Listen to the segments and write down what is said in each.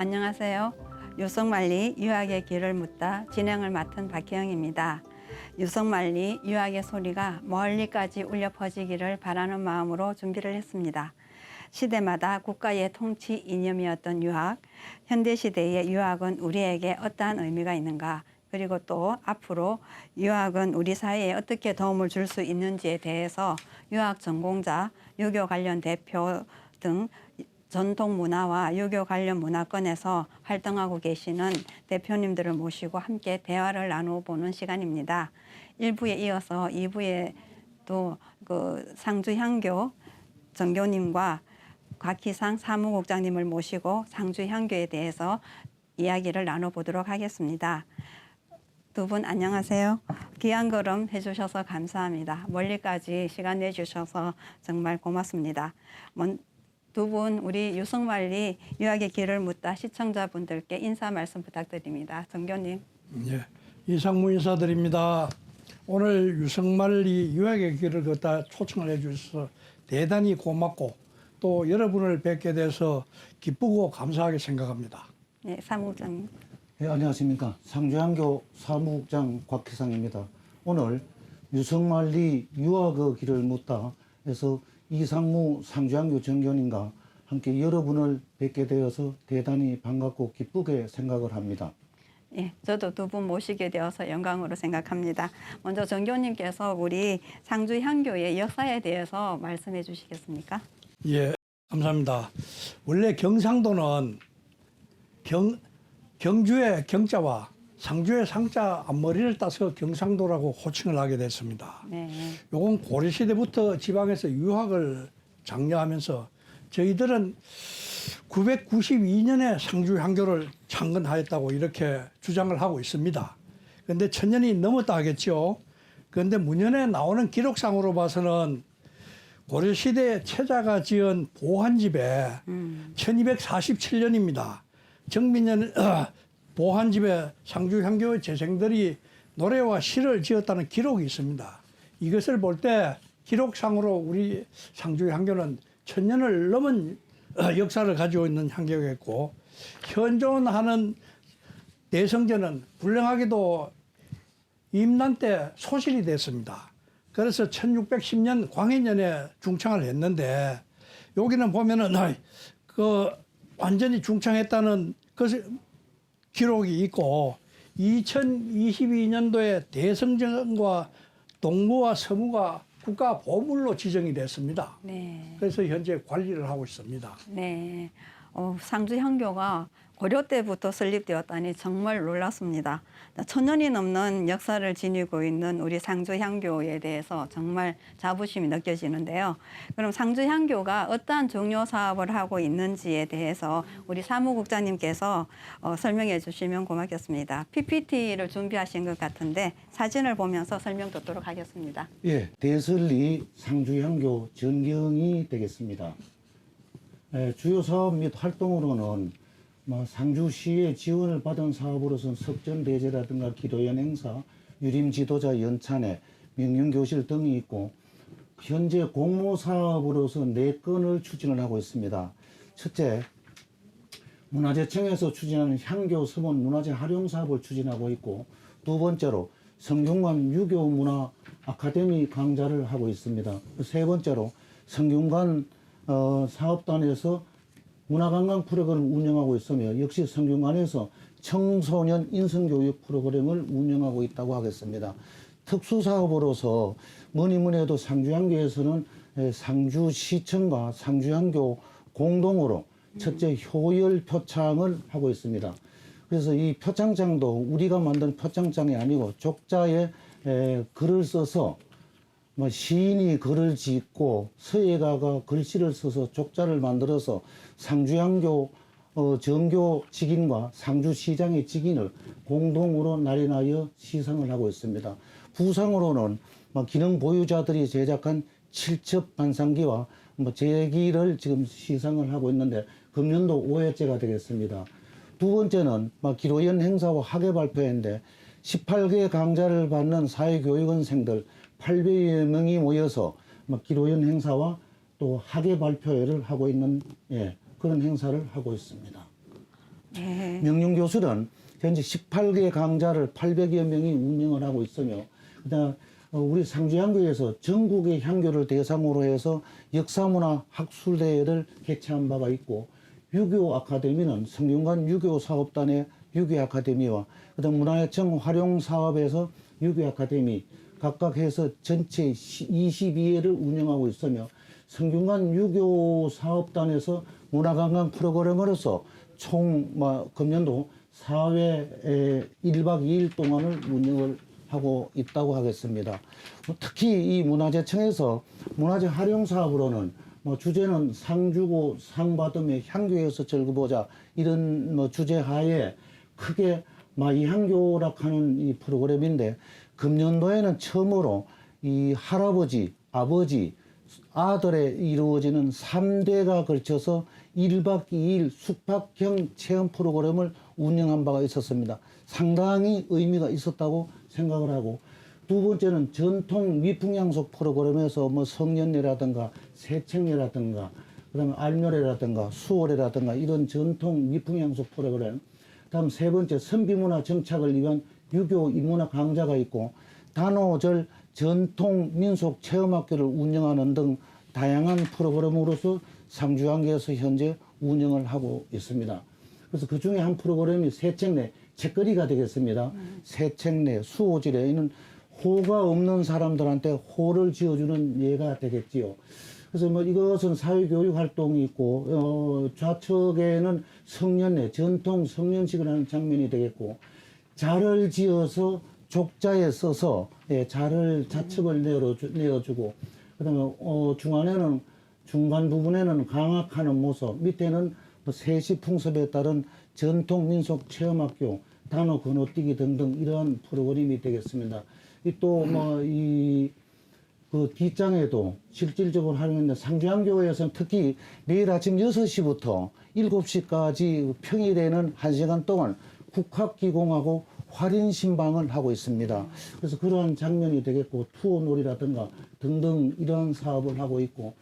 안녕하세요. 유성만리 유학의 길을 묻다 진행을 맡은 박희영입니다. 유성만리 유학의 소리가 멀리까지 울려 퍼지기를 바라는 마음으로 준비를 했습니다. 시대마다 국가의 통치 이념이었던 유학, 현대 시대의 유학은 우리에게 어떠한 의미가 있는가? 그리고 또 앞으로 유학은 우리 사회에 어떻게 도움을 줄 수 있는지에 대해서 유학 전공자, 유교 관련 대표 등 전통 문화와 유교 관련 문화권에서 활동하고 계시는 대표님들을 모시고 함께 대화를 나누어보는 시간입니다. 1부에 이어서 2부에 또그 상주 향교 정교님과 곽희상 사무국장님을 모시고 상주 향교에 대해서 이야기를 나눠보도록 하겠습니다. 두 분 안녕하세요. 귀한 걸음 해주셔서 감사합니다. 멀리까지 시간 내주셔서 정말 고맙습니다. 두 분 우리 유성만리 유학의 길을 묻다 시청자분들께 인사 말씀 부탁드립니다. 정교님. 예, 이상무 인사드립니다. 오늘 유성만리 유학의 길을 걷다 초청을 해주셔서 대단히 고맙고 또 여러분을 뵙게 돼서 기쁘고 감사하게 생각합니다. 네, 사무국장님. 네, 안녕하십니까. 상주한교 사무국장 곽희상입니다. 오늘 유성만리 유학의 길을 묻다 해서 이상무 상주한교 정견인과 함께 여러분을 뵙게 되어서 대단히 반갑고 기쁘게 생각을 합니다. 예, 저도 두 분 모시게 되어서 영광으로 생각합니다. 먼저 정교님께서 우리 상주 향교의 역사에 대해서 말씀해 주시겠습니까? 예, 감사합니다. 원래 경상도는 경, 경주의 경자와 상주의 상자 앞머리를 따서 경상도라고 호칭을 하게 됐습니다. 네. 요건 고려시대부터 지방에서 유학을 장려하면서 저희들은 992년에 상주 향교를 창건하였다고 이렇게 주장을 하고 있습니다. 그런데 천년이 넘었다 하겠죠. 그런데 문연에 나오는 기록상으로 봐서는 고려시대 최자가 지은 보한집에 음. 1247년입니다. 정민년 보한집에 상주 향교의 재생들이 노래와 시를 지었다는 기록이 있습니다. 이것을 볼 때 기록상으로 우리 상주 향교는 천년을 넘은 어, 역사를 가지고 있는 향교겠고 현존하는 대성전은 불량하게도 임난 때 소실이 됐습니다. 그래서 1610년 광해년에 중창을 했는데 여기는 보면은 그 완전히 중창했다는 그 기록이 있고 2022년도에 대성전과 동무와 서무가 국가 보물로 지정이 됐습니다. 네. 그래서 현재 관리를 하고 있습니다. 네. 어, 상주 향교가 고려 때부터 설립되었다니 정말 놀랐습니다. 천 년이 넘는 역사를 지니고 있는 우리 상주 향교에 대해서 정말 자부심이 느껴지는데요. 그럼 상주 향교가 어떠한 중요 사업을 하고 있는지에 대해서 우리 사무국장님께서 어, 설명해 주시면 고맙겠습니다. PPT를 준비하신 것 같은데 사진을 보면서 설명 듣도록 하겠습니다. 예, 대설리 상주향교 전경이 되겠습니다. 예, 주요 사업 및 활동으로는 뭐 상주시의 지원을 받은 사업으로서는 석전대제라든가 기도연 행사, 유림 지도자 연찬회, 명륜교실 등이 있고 현재 공모 사업으로서 네 건을 추진을 하고 있습니다. 첫째, 문화재청에서 추진하는 향교 서문 문화재 활용 사업을 추진하고 있고 두 번째로 성균관 유교 문화 아카데미 강좌를 하고 있습니다. 세 번째로 성균관 어, 사업단에서 문화관광 프로그램을 운영하고 있으며 역시 성균관에서 청소년 인성교육 프로그램을 운영하고 있다고 하겠습니다. 특수사업으로서 뭐니 뭐니 해도 상주향교에서는 에, 상주시청과 상주향교 공동으로 첫째 효열 표창을 하고 있습니다. 그래서 이 표창장도 우리가 만든 표창장이 아니고 족자에 에, 글을 써서 뭐 시인이 글을 짓고 서예가가 글씨를 써서 족자를 만들어서 상주향교 어, 정교 직인과 상주시장의 직인을 공동으로 날인하여 시상을 하고 있습니다. 부상으로는 뭐 기능 보유자들이 제작한 칠첩 반상기와 뭐 제기를 지금 시상을 하고 있는데 금년도 5회째가 되겠습니다. 두 번째는 막 기로연 행사와 학예 발표회인데 18개 강좌를 받는 사회교육원생들 800여 명이 모여서 막 기로연 행사와 또 학예 발표회를 하고 있는 예, 그런 행사를 하고 있습니다. 네. 명륜 교수는 현재 18개 강좌를 800여 명이 운영을 하고 있으며 그다음 어, 우리 상주향교에서 전국의 향교를 대상으로 해서 역사문화 학술대회를 개최한 바가 있고 유교 아카데미는 성균관 유교 사업단의 유교 아카데미와 그다음 문화예청 활용 사업에서 유교 아카데미 각각 해서 전체 22회를 운영하고 있으며 성균관 유교 사업단에서 문화관광 프로그램으로서 총 뭐, 금년도 4회 1박 2일 동안을 운영을 하고 있다고 하겠습니다. 뭐 특히 이 문화재청에서 문화재 활용 사업으로는 뭐 주제는 상 주고 상 받으며 향교에서 즐거보자 이런 뭐 주제 하에 크게 막이 향교라 하는 이 프로그램인데 금년도에는 처음으로 이 할아버지, 아버지, 아들에 이루어지는 3대가 걸쳐서 1박 2일 숙박형 체험 프로그램을 운영한 바가 있었습니다. 상당히 의미가 있었다고 생각을 하고 두 번째는 전통 미풍양속 프로그램에서 뭐 성년례라든가 세청례라든가 그다음에 알묘례라든가 수월례라든가 이런 전통 미풍양속 프로그램 다음 세 번째 선비문화 정착을 위한 유교 인문화 강좌가 있고 단오절 전통 민속 체험학교를 운영하는 등 다양한 프로그램으로서 상주항계에서 현재 운영을 하고 있습니다. 그래서 그 중에 한 프로그램이 세책내 책거리가 되겠습니다. 세책내 수호지례 이는 호가 없는 사람들한테 호를 지어주는 예가 되겠지요. 그래서 뭐 이것은 사회교육 활동이 있고 어, 좌측에는 성년회 전통 성년식을 하는 장면이 되겠고 자를 지어서 족자에 써서 예, 자를 자첩을 내어주, 내어주고 그다음에 어, 중간에는 중간 부분에는 강학하는 모습 밑에는 뭐 세시 풍습에 따른 전통 민속 체험학교 단어 건너뛰기 등등 이러한 프로그램이 되겠습니다. 이또뭐 이 그 뒷장에도 실질적으로 활용했는데 상주항교회에서는 특히 매일 아침 6시부터 7시까지 평일에는 1시간 동안 국학기공하고 활인 신방을 하고 있습니다. 그래서 그러한 장면이 되겠고 투어놀이라든가 등등 이러한 사업을 하고 있고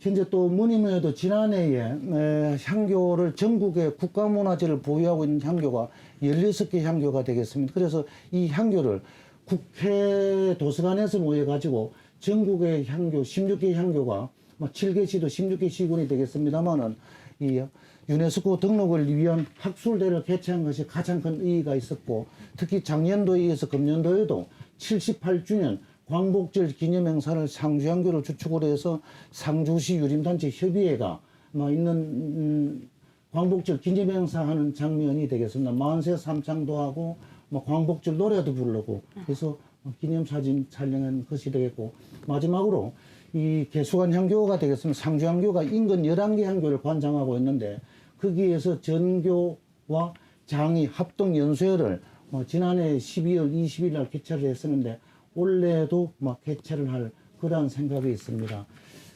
현재 또 뭐니뭐 해도 지난해에 에, 향교를 전국의 국가문화재를 보유하고 있는 향교가 16개 향교가 되겠습니다. 그래서 이 향교를 국회 도서관에서 모여가지고 전국의 향교 16개 향교가 뭐 7개 시도 16개 시군이 되겠습니다만은 이 유네스코 등록을 위한 학술대를 개최한 것이 가장 큰 의의가 있었고 특히 작년도에 이어서 금년도에도 78주년 광복절 기념행사를 상주향교를 주축으로 해서 상주시 유림단체 협의회가 뭐 있는 음, 광복절 기념행사 하는 장면이 되겠습니다. 만세 삼창도 하고 뭐 광복절 노래도 부르고 그래서 기념사진 촬영한 것이 되겠고 마지막으로 이 개수관 향교가 되겠습니다. 상주향교가 인근 11개 향교를 관장하고 있는데 거기에서 전교와 장이 합동 연수회를 뭐 지난해 12월 20일 날 개최를 했었는데 올해도 막 개최를 할 그러한 생각이 있습니다.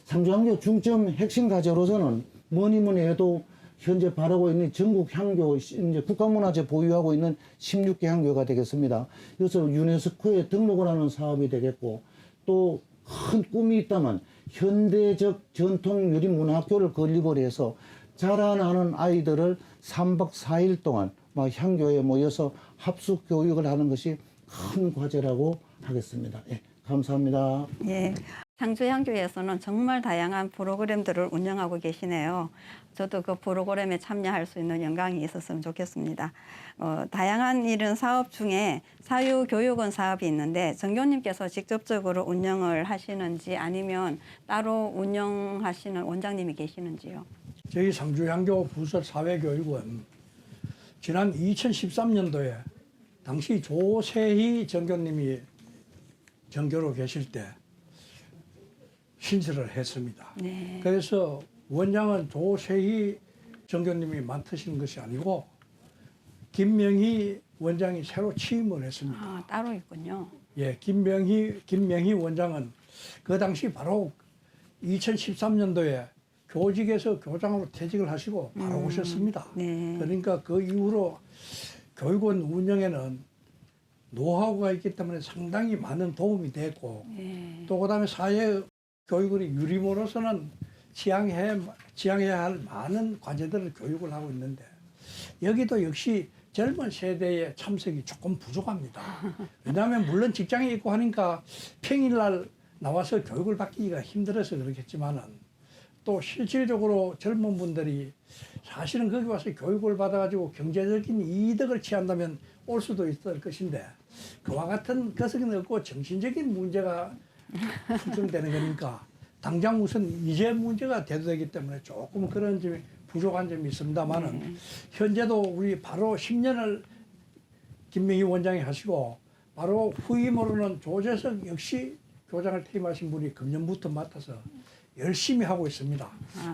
상주향교 중점 핵심 과제로서는 뭐니 뭐니 해도 현재 바라고 있는 전국 향교 이제 국가문화재 보유하고 있는 16개 향교가 되겠습니다. 이것을 유네스코에 등록을 하는 사업이 되겠고 또 큰 꿈이 있다면 현대적 전통 유리 문화학교를 건립을 해서 자라나는 아이들을 3박 4일 동안 막 향교에 모여서 합숙 교육을 하는 것이 큰 과제라고 하겠습니다. 예, 감사합니다. 예. 상주향교에서는 정말 다양한 프로그램들을 운영하고 계시네요. 저도 그 프로그램에 참여할 수 있는 영광이 있었으면 좋겠습니다. 어, 다양한 이런 사업 중에 사유교육원 사업이 있는데 정교님께서 직접적으로 운영을 하시는지 아니면 따로 운영하시는 원장님이 계시는지요? 저희 상주향교 부서 사회교육원 지난 2013년도에 당시 조세희 정교님이 정교로 계실 때 신설을 했습니다. 네. 그래서 원장은 조세희 정교님이 맡으신 것이 아니고 김명희 원장이 새로 취임을 했습니다. 아, 따로 있군요. 예, 김명희 김명희 원장은 그 당시 바로 2013년도에 교직에서 교장으로 퇴직을 하시고 바로 음, 오셨습니다. 네. 그러니까 그 이후로 교육원 운영에는 노하우가 있기 때문에 상당히 많은 도움이 됐고 예. 또 그다음에 사회 교육원이 유림으로서는 지향해 지향해야 할 많은 과제들을 교육을 하고 있는데 여기도 역시 젊은 세대의 참석이 조금 부족합니다. 왜냐하면 물론 직장에 있고 하니까 평일날 나와서 교육을 받기가 힘들어서 그렇겠지만은 또 실질적으로 젊은 분들이 사실은 거기 와서 교육을 받아가지고 경제적인 이득을 취한다면 올 수도 있을 것인데 그와 같은 것은 없고 정신적인 문제가 출정되는 거니까? 당장 우선 이제 문제가 대두되기 때문에 조금 그런 점이 부족한 점이 있습니다만은 현재도 우리 바로 10년을 김명희 원장이 하시고 바로 후임으로는 조재석 역시 교장을 퇴임하신 분이 금년부터 맡아서 열심히 하고 있습니다.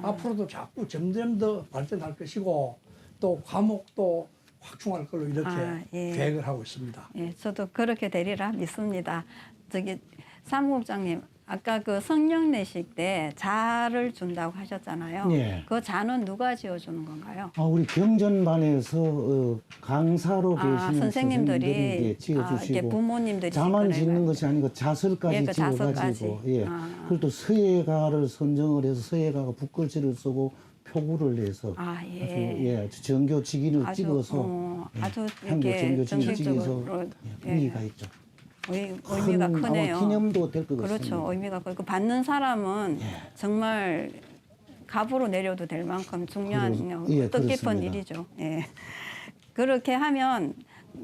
앞으로도 자꾸 점점 더 발전할 것이고 또 과목도 확충할 걸로 이렇게 아, 예. 계획을 하고 있습니다. 예, 저도 그렇게 되리라 믿습니다. 저기 사무국장님, 아까 그 성령내식 때 자를 준다고 하셨잖아요. 예. 그 자는 누가 지어주는 건가요? 아, 우리 경전반에서 어, 강사로 계시는 아, 선생님들이 선생님들이 예, 아, 지어주시고 부모님들이 자만 짓는. 것이 아니고 자설까지 예, 그 자설까지. 지어가지고 예. 아. 그리고 또 서예가를 선정을 해서 서예가가 붓글씨를 쓰고 표구를 내서 아, 예. 아주 예, 정교 직인을 아주, 찍어서 어, 예, 아주 한교 이렇게 정교 직인을 찍어서 정식적으로 예, 예, 의미가 있죠. 의, 의미가 큰 크네요. 아마 기념도 될 것 같습니다. 그렇죠. 의미가 크고 받는 사람은 예. 정말 갑으로 내려도 될 만큼 중요한 그러- 예, 뜻깊은. 일이죠. 예. 그렇게 하면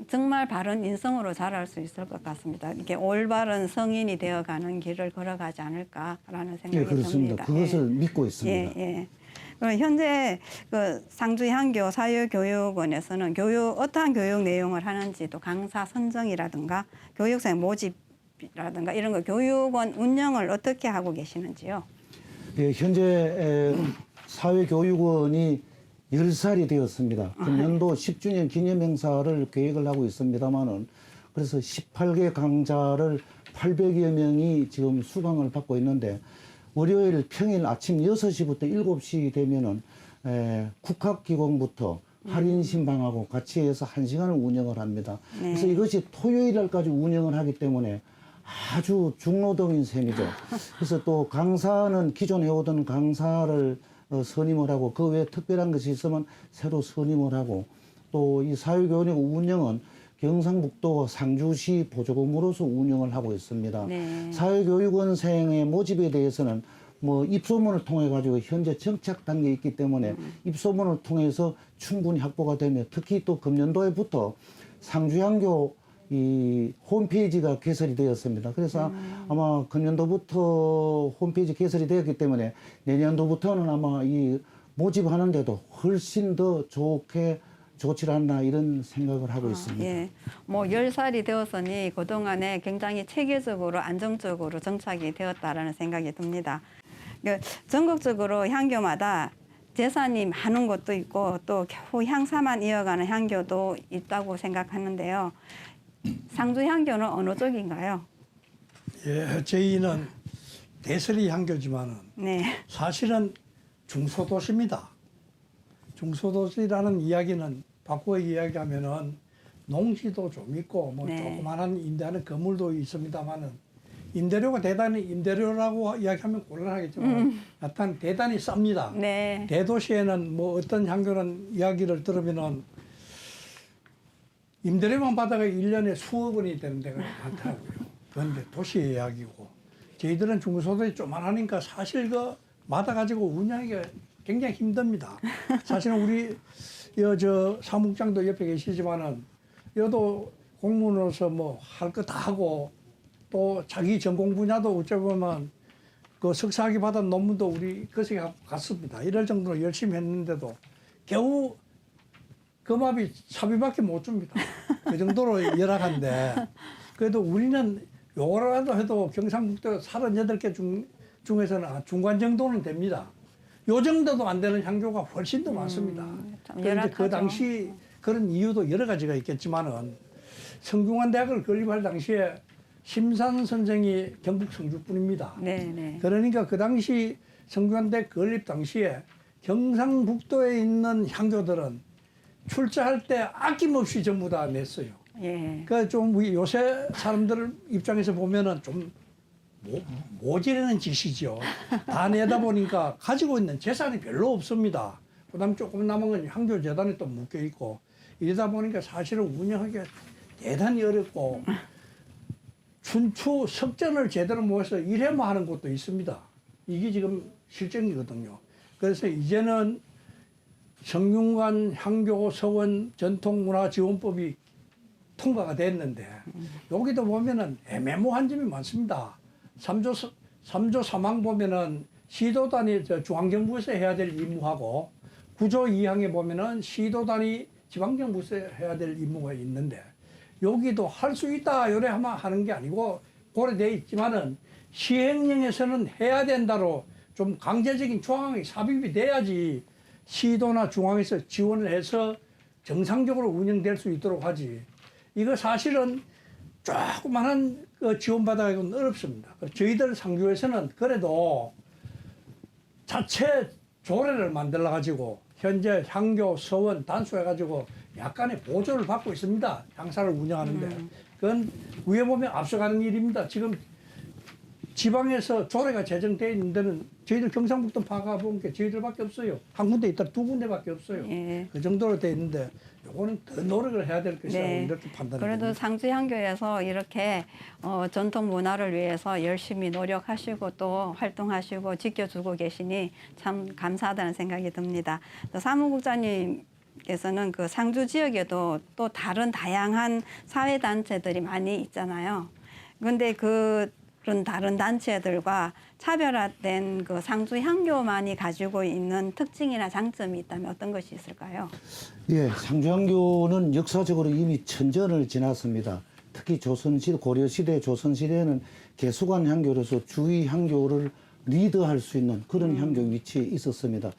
정말 바른 인성으로 자랄 수 있을 것 같습니다. 이게 올바른 성인이 되어가는 길을 걸어가지 않을까라는 생각이 예, 그렇습니다. 듭니다. 그것을 예. 믿고 있습니다. 예, 예. 그럼 현재 그 상주 향교 사유교육원에서는 교육 어떠한 교육 내용을 하는지 또 강사 선정이라든가 교육생 모집이라든가 이런 거 교육원 운영을 어떻게 하고 계시는지요? 예, 현재 에, 사회교육원이 10살이 되었습니다. 금년도 10주년 기념 행사를 계획을 하고 있습니다만은 그래서 18개 강좌를 800여 명이 지금 수강을 받고 있는데 월요일 평일 아침 6시부터 7시 되면은 에, 국학기공부터 할인 신방하고 같이 해서 1시간을 운영을 합니다. 그래서 이것이 토요일날까지 운영을 하기 때문에 아주 중노동인 셈이죠. 그래서 또 강사는 기존 해오던 강사를 어, 선임을 하고 그 외에 특별한 것이 있으면 새로 선임을 하고 또 이 사회교육 운영은 경상북도 상주시 보조금으로서 운영을 하고 있습니다. 네. 사회교육원생의 모집에 대해서는 뭐 입소문을 통해 가지고 현재 정착 단계에 있기 때문에 입소문을 통해서 충분히 확보가 되며 특히 또 금년도에부터 상주향교 이 홈페이지가 개설이 되었습니다. 그래서 아마 금년도부터 홈페이지 개설이 되었기 때문에 내년도부터는 아마 이 모집하는데도 훨씬 더 좋게 좋지 않나 이런 생각을 하고 있습니다. 예. 뭐 10살이 되었으니 그동안에 굉장히 체계적으로 안정적으로 정착이 되었다라는 생각이 듭니다. 그 전국적으로 향교마다 재산이 많은 곳도 있고 또 겨우 향사만 이어가는 향교도 있다고 생각하는데요. 상주 향교는 어느 쪽인가요? 예, 저희는 대설이 향교지만은 네. 사실은 중소도시입니다. 중소도시라는 이야기는 바꾸어 이야기하면은 농지도 좀 있고 뭐 네. 조그마한 임대하는 건물도 있습니다만은 임대료가 대단히 임대료라고 이야기하면 곤란하겠지만 하여튼 대단히 쌉니다. 음. 네. 대도시에는 뭐 어떤 향교는 이야기를 들으면은 임대료만 받아가 일년에 수억 원이 되는 데가 많더라고요. 그런데 도시 이야기고 저희들은 중소도시 조만하니까 사실 그 받아가지고 운영하기가 굉장히 힘듭니다. 사실은 우리 여저 사무국장도 옆에 계시지만은 여도 공무원으로서 뭐 할 거 다 하고 또 자기 전공 분야도 어찌 보면 그 석사학위 받은 논문도 우리 거기에 갔습니다. 이럴 정도로 열심히 했는데도 겨우 금압이 사비밖에 못 줍니다. 그 정도로 열악한데 그래도 우리는 요거라도 해도 경상북도 38개 중, 중에서는 아, 중간 정도는 됩니다. 요 정도도 안 되는 향교가 훨씬 더 많습니다. 음, 참 그런데 그. 당시 그런 이유도 여러 가지가 있겠지만은 성균관 대학을 건립할 당시에 심산 선생이 경북 성주뿐입니다. 네, 네. 그러니까 그 당시 성균관대 건립 당시에 경상북도에 있는 향교들은 출자할 때 아낌없이 전부 다 냈어요. 예. 그러니까 좀 우리 요새 사람들 입장에서 보면은 좀 모, 모지르는 짓이죠. 다 내다 보니까 가지고 있는 재산이 별로 없습니다. 그 다음 조금 남은 건 향교 재단에 또 묶여 있고 이러다 보니까 사실은 운영하기가 대단히 어렵고 춘추 석전을 제대로 모아서 일회만 하는 곳도 있습니다. 이게 지금 실정이거든요. 그래서 이제는 성균관 향교 서원 전통문화지원법이 통과가 됐는데 여기도 보면은 애매모호한 점이 많습니다. 삼조 삼조 3항 보면은 시도 단위 저 중앙정부에서 해야 될 임무하고 구조 2항에 보면은 시도 단위 지방정부에서 해야 될 임무가 있는데 여기도 할 수 있다 요래 하면 하는 게 아니고 고려돼 있지만은 시행령에서는 해야 된다로 좀 강제적인 조항이 삽입이 돼야지 시도나 중앙에서 지원을 해서 정상적으로 운영될 수 있도록 하지. 이거 사실은 조그만한 그 지원받아가지고는 어렵습니다. 저희들 상주에서는 그래도 자체 조례를 만들어 가지고 현재 향교 서원 단수해 가지고 약간의 보조를 받고 있습니다. 향사를 운영하는데 그건 위에 보면 앞서가는 일입니다. 지금 지방에서 조례가 제정돼 있는 데는 저희들 경상북도 파가 본 게 저희들밖에 없어요. 한 군데 있다 두 군데밖에 없어요. 예. 그 정도로 돼 있는데 요거는 더 노력을 해야 될 것이라고 네. 이렇게 판단을 그래도 합니다. 상주 향교에서 이렇게 어, 전통 문화를 위해서 열심히 노력하시고 또 활동하시고 지켜주고 계시니 참 감사하다는 생각이 듭니다. 또 사무국장님 께서는 그 상주 지역에도 또 다른 다양한 사회 단체들이 많이 있잖아요. 근데 그 그런 다른 단체들과 차별화된 그 상주 향교만이 가지고 있는 특징이나 장점이 있다면 어떤 것이 있을까요? 예, 상주 향교는 역사적으로 이미 천전을 지났습니다. 특히 조선시대, 고려시대, 조선시대에는 개수관 향교로서 주의 향교를 리드할 수 있는 그런 향교 위치에 있었습니다.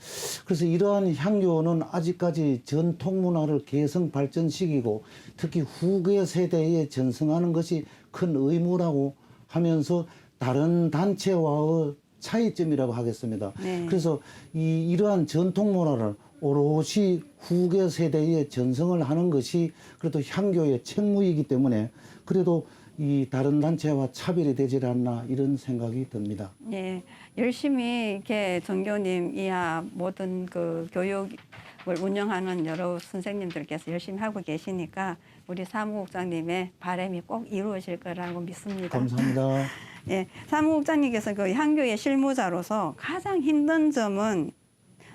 그래서 이러한 향교는 아직까지 전통 문화를 개성 발전시키고 특히 후계 세대에 전승하는 것이 큰 의무라고 하면서 다른 단체와의 차이점이라고 하겠습니다. 네. 그래서 이 이러한 전통 문화를 오롯이 후계 세대에 전승을 하는 것이 그래도 향교의 책무이기 때문에 그래도 이 다른 단체와 차별이 되지 않나 이런 생각이 듭니다. 예, 열심히 이렇게 전교님 이하 모든 그 교육을 운영하는 여러 선생님들께서 열심히 하고 계시니까 우리 사무국장님의 바람이 꼭 이루어질 거라고 믿습니다. 감사합니다. 예, 사무국장님께서 그 향교의 실무자로서 가장 힘든 점은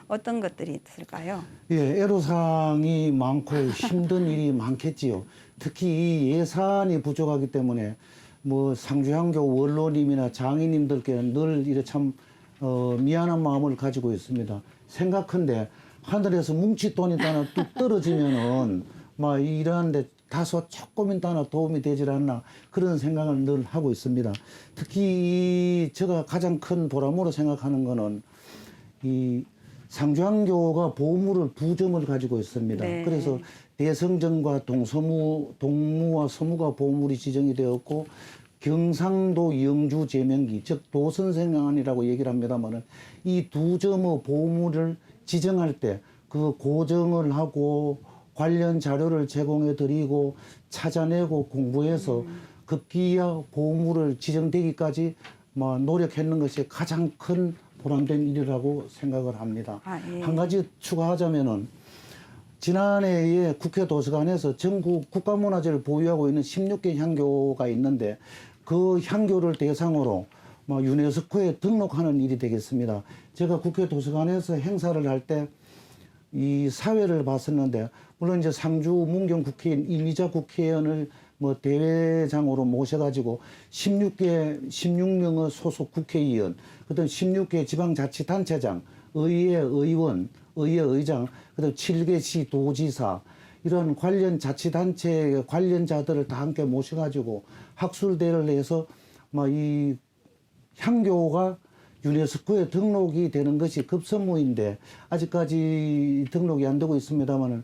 어떤 것들이 있을까요? 예, 애로사항이 많고 힘든 일이 많겠지요. 특히 이 예산이 부족하기 때문에 뭐 상주향교 원로님이나 장인님들께는 늘 이래 참 어, 미안한 마음을 가지고 있습니다. 생각한데 하늘에서 뭉칫돈이 하나 뚝 떨어지면은 막 이러한데 다소 조금이라도 하나 도움이 되질 않나 그런 생각을 늘 하고 있습니다. 특히 이 제가 가장 큰 보람으로 생각하는 거는 이 상주항교가 보물을 부점을 가지고 있습니다. 네. 그래서 대성전과 동서무, 동무와 서무가 보물이 지정이 되었고 경상도 영주 제명기 즉 도선생안이라고 얘기를 합니다만은 이 두 점의 보물을 지정할 때 그 고정을 하고 관련 자료를 제공해 드리고 찾아내고 공부해서 급기야 보물을 지정되기까지 뭐 노력했는 것이 가장 큰 보람된 일이라고 생각을 합니다. 아, 예. 한 가지 추가하자면은 지난해에 국회 도서관에서 전국 국가문화재를 보유하고 있는 16개 향교가 있는데 그 향교를 대상으로 뭐 유네스코에 등록하는 일이 되겠습니다. 제가 국회 도서관에서 행사를 할 때 이 사회를 봤었는데 물론 이제 상주 문경 국회의원 이미자 국회의원을 뭐 대회장으로 모셔가지고 16개 16명의 소속 국회의원 그다음 16개 지방자치단체장 의회 의원 의회 의장 그다음 7개 도지사 이런 관련 자치단체 관련자들을 다 함께 모셔가지고 학술대를 해서 뭐이 향교가 유네스코에 등록이 되는 것이 급선무인데 아직까지 등록이 안 되고 있습니다만은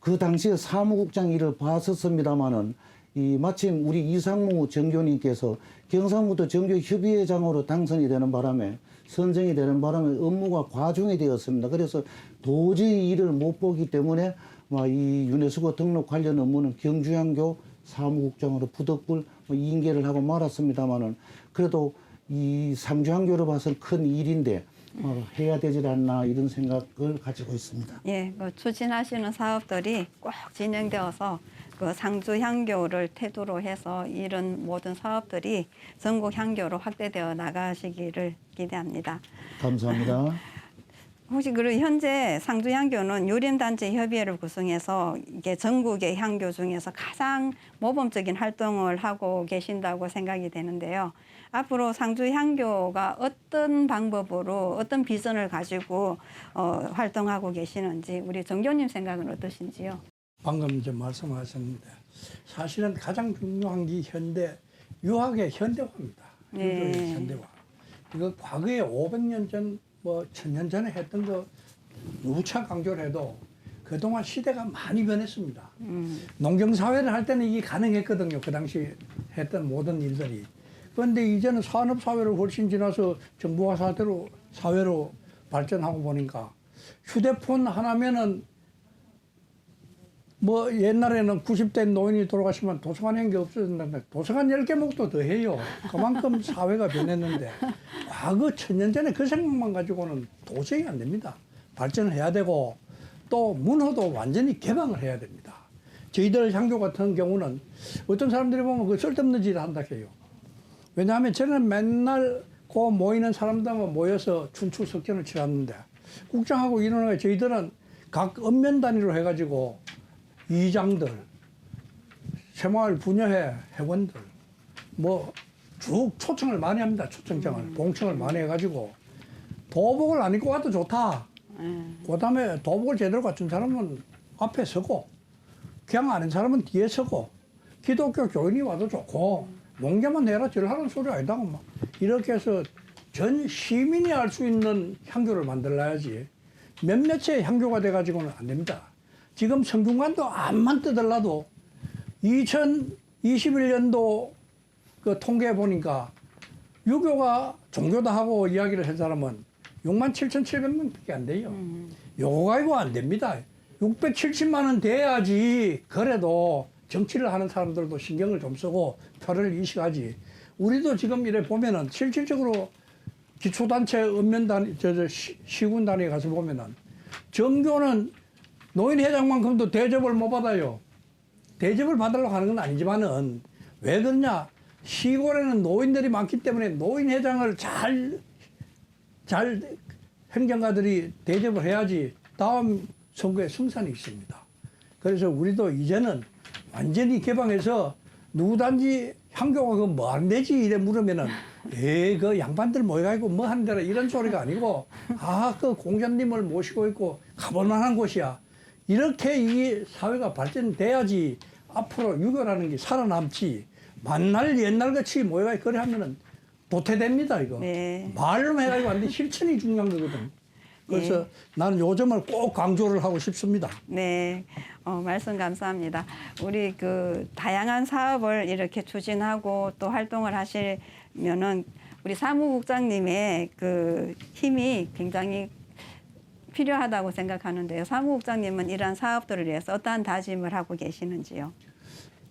그 당시에 사무국장 일을 봤었습니다마는 이 마침 우리 이상무 정교님께서 경상북도 정교협의회장으로 당선이 되는 바람에 선정이 되는 바람에 업무가 과중이 되었습니다. 그래서 도저히 일을 못 보기 때문에 막이 유네스코 등록 관련 업무는 경주향교 사무국장으로 부득불 뭐 인계를 하고 말았습니다마는 그래도 이 상주향교로 봐서는 큰 일인데 어, 해야 되질 않나 이런 생각을 가지고 있습니다. 예, 그 추진하시는 사업들이 꼭 진행되어서 그 상주 향교를 태도로 해서 이런 모든 사업들이 전국 향교로 확대되어 나가시기를 기대합니다. 감사합니다. 혹시 그리고 현재 상주 향교는 유림단체 협의회를 구성해서 이게 전국의 향교 중에서 가장 모범적인 활동을 하고 계신다고 생각이 되는데요. 앞으로 상주 향교가 어떤 방법으로 어떤 비전을 가지고 어, 활동하고 계시는지 우리 정교님 생각은 어떠신지요? 방금 이제 말씀하셨는데 사실은 가장 중요한 게 현대 유학의 현대화입니다. 네. 현대화. 이거 과거에 500년 전, 뭐 1000년 전에 했던 거 누차 강조를 해도 그동안 시대가 많이 변했습니다. 음, 농경 사회를 할 때는 이게 가능했거든요. 그 당시 했던 모든 일들이. 그런데 이제는 산업 사회를 훨씬 지나서 정부화 사회로 사회로 발전하고 보니까 휴대폰 하나면은 뭐 옛날에는 90대 노인이 돌아가시면 도서관 행기 없어졌는데 도서관 10개 목도 더 해요. 그만큼 사회가 변했는데 과거 천년 전에 그 생각만 가지고는 도저히 안 됩니다. 발전을 해야 되고 또 문화도 완전히 개방을 해야 됩니다. 저희들 향교 같은 경우는 어떤 사람들이 보면 그 쓸데없는 짓을 한다 해요. 왜냐하면 저는 맨날 그 모이는 사람들만 모여서 춘추석전을 치렀는데 국장하고 거 저희들은 각 읍면 단위로 해가지고 이장들, 새마을 분여회 회원들 뭐 쭉 초청을 많이 합니다. 초청장을 봉청을 많이 해가지고 도복을 안 입고 와도 좋다. 예. 그다음에 도복을 제대로 갖춘 사람은 앞에 서고 그냥 아는 사람은 뒤에 서고 기독교 교인이 와도 좋고 농계만 내라 절하는 소리 아니다. 막 이렇게 해서 전 시민이 알 수 있는 향교를 만들어야지 몇몇의 향교가 돼가지고는 안 됩니다. 지금 성균관도 암만 뜯으려도 2021년도 그 통계 보니까 유교가 종교다 하고 이야기를 한 사람은 6만 7,700명 밖에 안 돼요. 요거 가지고 안 됩니다. 670만 원 돼야지 그래도 정치를 하는 사람들도 신경을 좀 쓰고 표를 인식하지. 우리도 지금 이래 보면은 실질적으로 기초단체 읍면단위, 저, 저 시, 시군단위에 가서 보면은 정교는 노인회장만큼도 대접을 못 받아요. 대접을 받으려고 하는 건 아니지만은 왜 그러냐? 시골에는 노인들이 많기 때문에 노인회장을 잘, 잘 행정가들이 대접을 해야지 다음 선거에 승산이 있습니다. 그래서 우리도 이제는 완전히 개방해서 누구단지 향교가 그뭐 안 되지? 이래 물으면은 에이 그 양반들 모여가지고 뭐 하는 데라 이런 소리가 아니고 아 그 공자님을 모시고 있고 가볼 만한 곳이야. 이렇게 이 사회가 발전돼야지 앞으로 유교라는 게 살아남지. 만날 옛날같이 모여가지고 그래 하면은 도태됩니다 이거. 네. 말로 해가지고 안 돼 실천이 중요한 거거든 그래서 나는 요 점을 꼭 강조를 하고 싶습니다. 네, 어, 말씀 감사합니다. 우리 그 다양한 사업을 이렇게 추진하고 또 활동을 하시면은 우리 사무국장님의 그 힘이 굉장히 필요하다고 생각하는데요. 사무국장님은 이러한 사업들을 위해서 어떠한 다짐을 하고 계시는지요?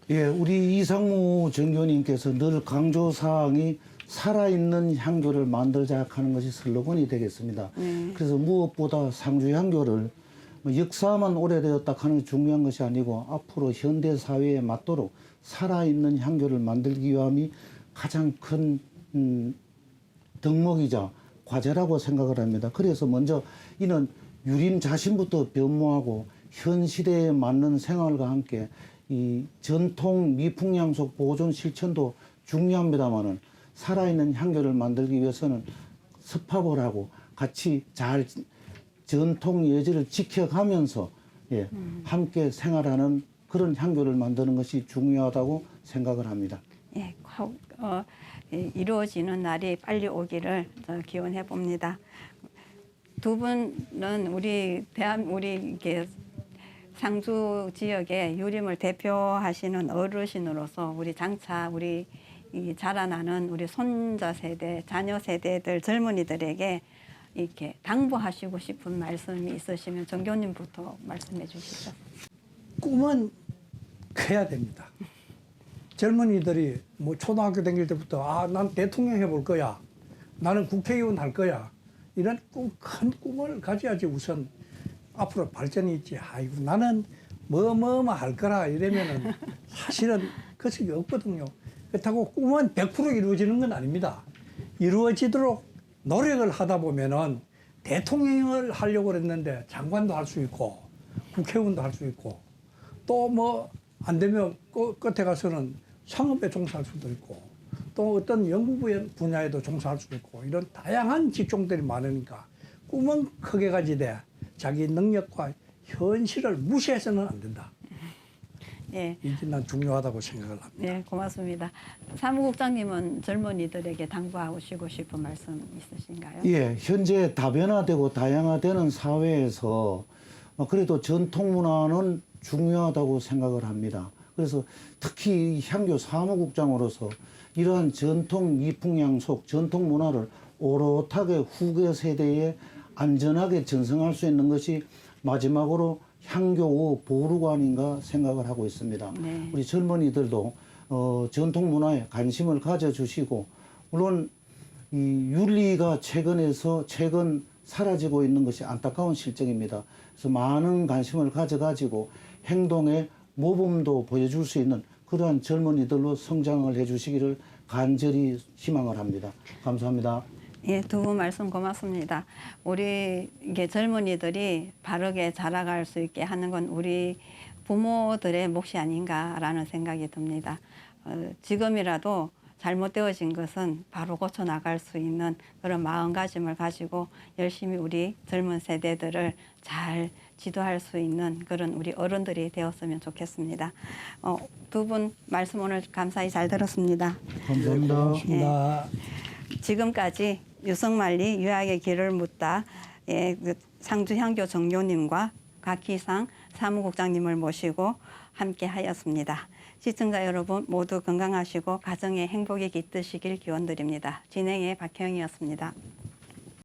예, 우리 이상무 정교님께서 늘 강조 사항이 살아있는 향교를 만들자 하는 것이 슬로건이 되겠습니다. 네. 그래서 무엇보다 상주 향교를 뭐 역사만 오래되었다 하는 게 중요한 것이 아니고 앞으로 현대 사회에 맞도록 살아있는 향교를 만들기 위함이 가장 큰 음, 덕목이자 과제라고 생각을 합니다. 그래서 먼저 이는 유림 자신부터 변모하고 현 시대에 맞는 생활과 함께 이 전통 미풍 양속 보존 실천도 중요합니다만은 살아있는 향교를 만들기 위해서는 습합을 하고 같이 잘 전통 예절을 지켜가면서 예, 함께 생활하는 그런 향교를 만드는 것이 중요하다고 생각을 합니다. 예, 꼭 어, 이- 이루어지는 날이 빨리 오기를 저 기원해 봅니다. 두 분은 우리 대한 우리 이게 상주 지역의 유림을 대표하시는 어르신으로서 우리 장차 우리 이 자라나는 우리 손자 세대, 자녀 세대들 젊은이들에게 이렇게 당부하시고 싶은 말씀이 있으시면 정교님부터 말씀해 주시죠. 꿈은 커야 됩니다. 젊은이들이 뭐 초등학교 다닐 때부터 아, 난 대통령 해볼 거야. 나는 국회의원 할 거야. 이런 꿈, 큰 꿈을 가져야지 우선 앞으로 발전이 있지. 아이고 나는 뭐뭐뭐 할 거라 이러면은 사실은 그것이 없거든요. 그렇다고 꿈은 100% 이루어지는 건 아닙니다. 이루어지도록 노력을 하다 보면은 대통령을 하려고 그랬는데 장관도 할 수 있고 국회의원도 할 수 있고 또 뭐 안 되면 끝- 끝에 가서는 상업에 종사할 수도 있고 또 어떤 연구 분야에도 종사할 수도 있고 이런 다양한 직종들이 많으니까 꿈은 크게 가지되 자기 능력과 현실을 무시해서는 안 된다. 예. 이게 난 중요하다고 생각을 합니다. 네, 고맙습니다. 사무국장님은 젊은이들에게 당부하시고 싶은 말씀 있으신가요? 예, 현재 다변화되고 다양화되는 사회에서 어, 그래도 전통 문화는 중요하다고 생각을 합니다. 그래서 특히 이 향교 사무국장으로서 이러한 전통 미풍양속, 전통 문화를 오롯하게 후계 세대에 안전하게 전승할 수 있는 것이 마지막으로 향교의 보루가 아닌가 생각을 하고 있습니다. 네. 우리 젊은이들도 어, 전통 문화에 관심을 가져주시고 물론 이 윤리가 최근에서 최근 사라지고 있는 것이 안타까운 실정입니다. 그래서 많은 관심을 가져가지고 행동의 모범도 보여줄 수 있는 그러한 젊은이들로 성장을 해주시기를 간절히 희망을 합니다. 감사합니다. 예, 두 분 말씀 고맙습니다. 우리 이게 젊은이들이 바르게 자라갈 수 있게 하는 건 우리 부모들의 몫이 아닌가라는 생각이 듭니다. 어, 지금이라도 잘못되어진 것은 바로 고쳐 나갈 수 있는 그런 마음가짐을 가지고 열심히 우리 젊은 세대들을 잘 지도할 수 있는 그런 우리 어른들이 되었으면 좋겠습니다. 어, 두분 말씀 오늘 감사히 잘 들었습니다. 감사합니다. 고맙습니다. 지금까지 유성만리 유학의 길을 묻다 예, 그 상주향교 정교님과 각희상 사무국장님을 모시고 함께 하였습니다. 시청자 여러분 모두 건강하시고 가정에 행복이 깃드시길 기원드립니다. 진행의 박혜영이었습니다.